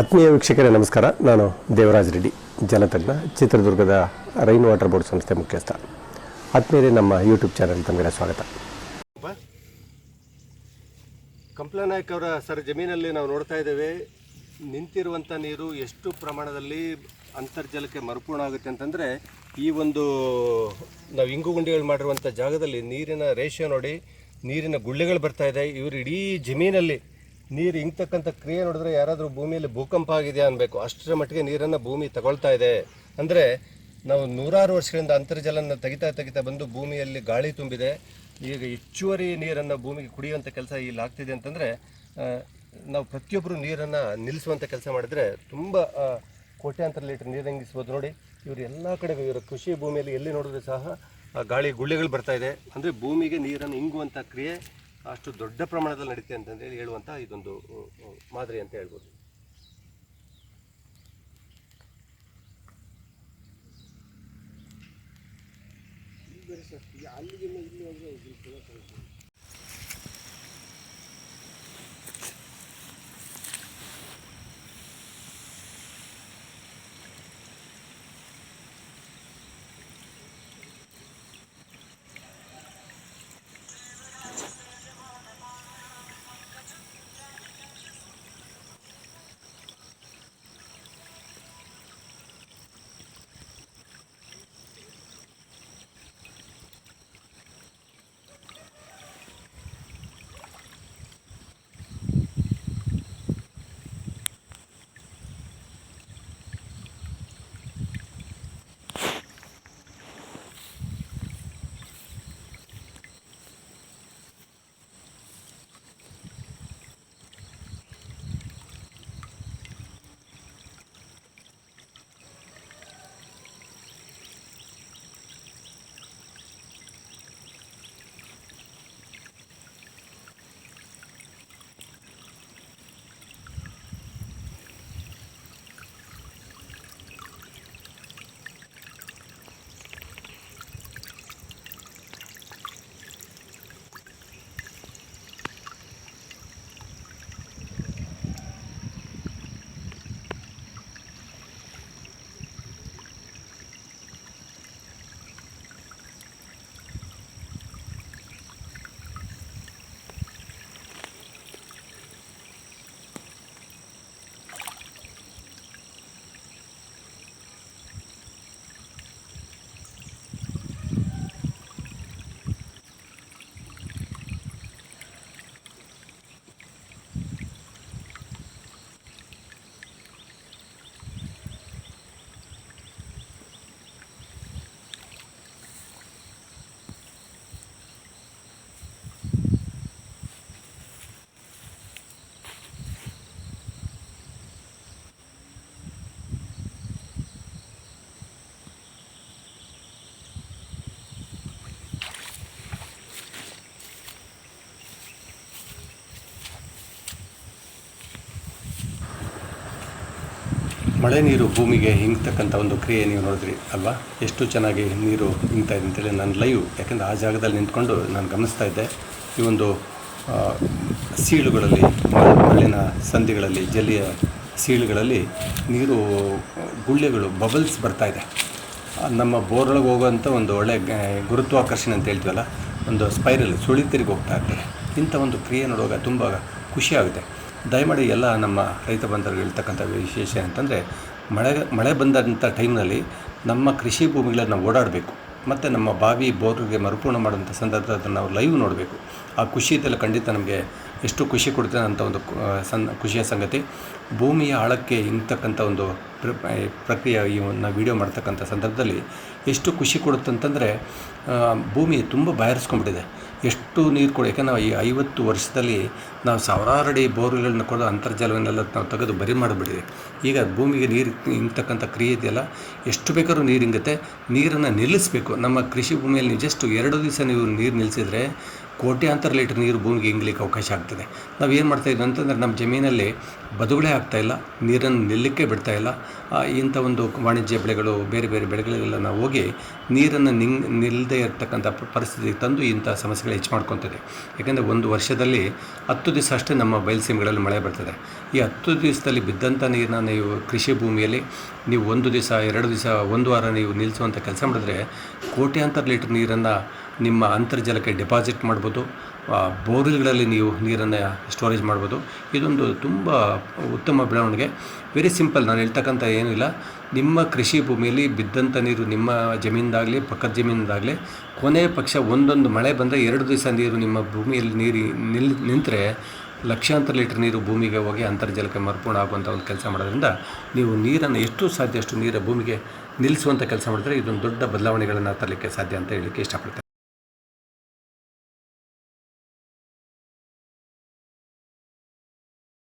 ಆತ್ಮೀಯ ವೀಕ್ಷಕರೇ, ನಮಸ್ಕಾರ. ನಾನು ದೇವರಾಜ್ ರೆಡ್ಡಿ ಜಲತಜ್ಞ ಚಿತ್ರದುರ್ಗದ ರೈನ್ ವಾಟರ್ ಬೋರ್ಡ್ ಸಂಸ್ಥೆ ಮುಖ್ಯಸ್ಥ. ಆತ್ಮೀಯರೇ, ನಮ್ಮ ಯೂಟ್ಯೂಬ್ ಚಾನಲ್ ತಮಗೆ ಸ್ವಾಗತ. ಕಂಪ್ಲನಾಯಕ್ ಅವರ, ಸರ್, ಜಮೀನಲ್ಲಿ ನಾವು ನೋಡ್ತಾ ಇದ್ದೇವೆ. ನಿಂತಿರುವಂಥ ನೀರು ಎಷ್ಟು ಪ್ರಮಾಣದಲ್ಲಿ ಅಂತರ್ಜಲಕ್ಕೆ ಮರುಪೂರ್ಣ ಆಗುತ್ತೆ ಅಂತಂದರೆ, ಈ ಒಂದು ನಾವು ಇಂಗು ಗುಂಡಿಗಳು ಮಾಡಿರುವಂಥ ಜಾಗದಲ್ಲಿ ನೀರಿನ ರೇಷಿಯೋ ನೋಡಿ, ನೀರಿನ ಗುಳ್ಳೆಗಳು ಬರ್ತಾ ಇದೆ. ಇವರು ಇಡೀ ಜಮೀನಲ್ಲಿ ನೀರು ಇಂಗ್ತಕ್ಕಂಥ ಕ್ರಿಯೆ ನೋಡಿದ್ರೆ ಯಾರಾದರೂ ಭೂಮಿಯಲ್ಲಿ ಭೂಕಂಪ ಆಗಿದೆಯಾ ಅನ್ಬೇಕು. ಅಷ್ಟರ ಮಟ್ಟಿಗೆ ನೀರನ್ನು ಭೂಮಿ ತಗೊಳ್ತಾ ಇದೆ. ಅಂದರೆ ನಾವು ನೂರಾರು ವರ್ಷಗಳಿಂದ ಅಂತರ್ಜಲನ ತೆಗಿತಾ ತೆಗಿತಾ ಬಂದು ಭೂಮಿಯಲ್ಲಿ ಗಾಳಿ ತುಂಬಿದೆ. ಈಗ ಹೆಚ್ಚುವರಿ ನೀರನ್ನು ಭೂಮಿಗೆ ಕುಡಿಯುವಂಥ ಕೆಲಸ ಇಲ್ಲಿ ಆಗ್ತಿದೆ ಅಂತಂದರೆ ನಾವು ಪ್ರತಿಯೊಬ್ಬರು ನೀರನ್ನು ನಿಲ್ಲಿಸುವಂಥ ಕೆಲಸ ಮಾಡಿದರೆ ತುಂಬ ಕೋಟ್ಯಾಂತರ ಲೀಟರ್ ನೀರು ಇಂಗಿಸ್ಬೋದು ನೋಡಿ. ಇವರು ಎಲ್ಲ ಕಡೆ ಇವರ ಕೃಷಿ ಭೂಮಿಯಲ್ಲಿ ಎಲ್ಲಿ ನೋಡಿದ್ರೆ ಸಹ ಗಾಳಿ ಗುಳ್ಳೆಗಳು ಬರ್ತಾ ಇದೆ. ಅಂದರೆ ಭೂಮಿಗೆ ನೀರನ್ನು ಇಂಗುವಂಥ ಕ್ರಿಯೆ ಅಷ್ಟು ದೊಡ್ಡ ಪ್ರಮಾಣದಲ್ಲಿ ನಡೀತೆ ಅಂತಂದೇಳಿ ಹೇಳುವಂಥ ಇದೊಂದು ಮಾದರಿ ಅಂತ ಹೇಳ್ಬೋದು. ಮಳೆ ನೀರು ಭೂಮಿಗೆ ಹಿಂಗ್ತಕ್ಕಂಥ ಒಂದು ಕ್ರಿಯೆ ನೀವು ನೋಡಿದ್ರಿ ಅಲ್ವಾ? ಎಷ್ಟು ಚೆನ್ನಾಗಿ ನೀರು ಹಿಂಗ್ತಾ ಇದೆ ಅಂತೇಳಿ ನಾನು ಲೈವ್ ಯಾಕೆಂದರೆ ಆ ಜಾಗದಲ್ಲಿ ನಿಂತ್ಕೊಂಡು ನಾನು ಗಮನಿಸ್ತಾ ಇದ್ದೆ. ಈ ಒಂದು ಸೀಳುಗಳಲ್ಲಿ ಮಳೆನ ಸಂಧಿಗಳಲ್ಲಿ ಜಲ್ಲಿಯ ಸೀಳುಗಳಲ್ಲಿ ನೀರು, ಗುಳ್ಳೆಗಳು ಬಬಲ್ಸ್ ಬರ್ತಾ ಇದೆ. ನಮ್ಮ ಬೋರೊಳಗೆ ಹೋಗುವಂಥ ಒಂದು ಒಳ್ಳೆ ಗುರುತ್ವಾಕರ್ಷಣೆ ಅಂತ ಹೇಳ್ತೀವಲ್ಲ, ಒಂದು ಸ್ಪೈರಲ್ ಸುಳಿ ತಿರುಗಿ ಹೋಗ್ತಾ ಇರ್ತಾರೆ ಇಂಥ ಒಂದು ಕ್ರಿಯೆ ನೋಡುವಾಗ ತುಂಬ ಖುಷಿಯಾಗುತ್ತೆ ದಯಮಾಡಿ ಎಲ್ಲ ನಮ್ಮ ರೈತ ಬಂಧರು ಹೇಳ್ತಕ್ಕಂಥ ವಿಶೇಷ ಅಂತಂದರೆ, ಮಳೆ ಮಳೆ ಬಂದಂಥ ಟೈಮ್ನಲ್ಲಿ ನಮ್ಮ ಕೃಷಿ ಭೂಮಿಗಳನ್ನು ಓಡಾಡಬೇಕು. ಮತ್ತು ನಮ್ಮ ಬಾವಿ ಬೋರ್ಗೆ ಮರುಪೂರ್ಣ ಮಾಡುವಂಥ ಸಂದರ್ಭದಲ್ಲಿ ನಾವು ಲೈವ್ ನೋಡಬೇಕು. ಆ ಖುಷಿ ಇದೆಲ್ಲ ಖಂಡಿತ ನಮಗೆ ಎಷ್ಟು ಖುಷಿ ಕೊಡುತ್ತೆ ಅಂತ ಒಂದು ಸಣ್ಣ ಖುಷಿಯ ಸಂಗತಿ. ಭೂಮಿಯ ಆಳಕ್ಕೆ ಇಂಗ್ತಕ್ಕಂಥ ಒಂದು ಪ್ರ- ಪ್ರಕ್ರಿಯೆ ಈ ಒಂದು ವೀಡಿಯೋ ವಿಡಿಯೋ ಮಾಡ್ತಕ್ಕಂಥ ಸಂದರ್ಭದಲ್ಲಿ ಎಷ್ಟು ಖುಷಿ ಕೊಡುತ್ತೆ ಅಂತಂದರೆ ಭೂಮಿ ತುಂಬ ಬಾಯರ್ಸ್ಕೊಂಡ್ಬಿಟ್ಟಿದೆ. ಎಷ್ಟು ನೀರು ಕೊಡಿ ಯಾಕಂದ್ರೆ ನಾವು ಈ ಐವತ್ತು ವರ್ಷದಲ್ಲಿ ನಾವು ಸಾವಿರಾರು ಅಡಿ ಬೋರ್ವೆಲ್ಗಳನ್ನ ಕೊಡೋ ಅಂತರ್ಜಲವನ್ನೆಲ್ಲ ನಾವು ತೆಗೆದು ಬರಿ ಮಾಡಿಬಿಟ್ಟಿದೆ ಈಗ ಭೂಮಿಗೆ ನೀರು ಇಂಗ್ತಕ್ಕಂಥ ಕ್ರಿಯೆ ಇದೆಯಲ್ಲ, ಎಷ್ಟು ಬೇಕಾದ್ರೂ ನೀರು ಇಂಗುತ್ತೆ ನೀರನ್ನು ನಿಲ್ಲಿಸಬೇಕು. ನಮ್ಮ ಕೃಷಿ ಭೂಮಿಯಲ್ಲಿ ಜಸ್ಟ್ ಎರಡು ದಿವಸ ನೀವು ನೀರು ನಿಲ್ಲಿಸಿದರೆ ಕೋಟ್ಯಾಂತರ ಲೀಟರ್ ನೀರು ಭೂಮಿಗೆ ಇಂಗ್ಲಿಕ್ಕೆ ಅವಕಾಶ ಆಗ್ತದೆ. ನಾವು ಏನು ಮಾಡ್ತಾ ಇದ್ವಿ ಅಂತಂದರೆ ನಮ್ಮ ಜಮೀನಲ್ಲಿ ಬದುಗಳೇ ಇಲ್ಲ ನೀರನ್ನು ನಿಲ್ಲಕ್ಕೆ ಬಿಡ್ತಾ ಇಲ್ಲ. ಆ, ಇಂಥ ಒಂದು ವಾಣಿಜ್ಯ ಬೆಳೆಗಳು ಬೇರೆ ಬೇರೆ ಬೆಳೆಗಳಿಗೆಲ್ಲ ನಾವು ಹೋಗಿ ನೀರನ್ನು ನಿಂಗ್ ನಿಲ್ಲದೇ ಇರತಕ್ಕಂಥ ಪರಿಸ್ಥಿತಿಗೆ ತಂದು ಇಂಥ ಸಮಸ್ಯೆಗಳು ಹೆಚ್ಚು ಮಾಡ್ಕೊತದೆ ಯಾಕೆಂದರೆ ಒಂದು ವರ್ಷದಲ್ಲಿ ಹತ್ತು ದಿವಸ ಅಷ್ಟೇ ನಮ್ಮ ಬಯಲುಸೀಮೆಗಳಲ್ಲಿ ಮಳೆ ಬರ್ತದೆ. ಈ ಹತ್ತು ದಿವಸದಲ್ಲಿ ಬಿದ್ದಂಥ ನೀರನ್ನ ನೀವು ಕೃಷಿ ಭೂಮಿಯಲ್ಲಿ ನೀವು ಒಂದು ದಿವಸ ಎರಡು ದಿವಸ ಒಂದು ವಾರ ನೀವು ನಿಲ್ಲಿಸುವಂಥ ಕೆಲಸ ಮಾಡಿದ್ರೆ ಕೋಟ್ಯಾಂತರ ಲೀಟರ್ ನೀರನ್ನು ನಿಮ್ಮ ಅಂತರ್ಜಲಕ್ಕೆ ಡೆಪಾಸಿಟ್ ಮಾಡ್ಬೋದು ಬೋರ್ವೆಲ್ಗಳಲ್ಲಿ ನೀವು ನೀರನ್ನು ಸ್ಟೋರೇಜ್ ಮಾಡ್ಬೋದು. ಇದೊಂದು ತುಂಬ ಉತ್ತಮ ಬೆಳವಣಿಗೆ. ವೆರಿ ಸಿಂಪಲ್, ನಾನು ಹೇಳ್ತಕ್ಕಂಥ ಏನಿಲ್ಲ ನಿಮ್ಮ ಕೃಷಿ ಭೂಮಿಯಲ್ಲಿ ಬಿದ್ದಂಥ ನೀರು ನಿಮ್ಮ ಜಮೀನಿಂದಾಗಲಿ, ಪಕ್ಕದ ಜಮೀನಿಂದಾಗಲಿ, ಕೊನೆ ಪಕ್ಷ ಒಂದೊಂದು ಮಳೆ ಬಂದರೆ ಎರಡು ದಿವಸ ನೀರು ನಿಮ್ಮ ಭೂಮಿಯಲ್ಲಿ ನೀರು ನಿಲ್, ನಿಂತರೆ ಲಕ್ಷಾಂತರ ಲೀಟರ್ ನೀರು ಭೂಮಿಗೆ ಹೋಗಿ ಅಂತರ್ಜಲಕ್ಕೆ ಮರುಪೂರ್ಣ ಆಗುವಂಥ ಒಂದು ಕೆಲಸ ಮಾಡೋದ್ರಿಂದ ನೀವು ನೀರನ್ನು ಎಷ್ಟು ಸಾಧ್ಯ ಅಷ್ಟು ನೀರು ಭೂಮಿಗೆ ನಿಲ್ಲಿಸುವಂಥ ಕೆಲಸ ಮಾಡಿದ್ರೆ ಇದೊಂದು ದೊಡ್ಡ ಬದಲಾವಣೆಗಳನ್ನು ತರಲಿಕ್ಕೆ ಸಾಧ್ಯ ಅಂತ ಹೇಳಲಿಕ್ಕೆ ಇಷ್ಟಪಡ್ತೇನೆ.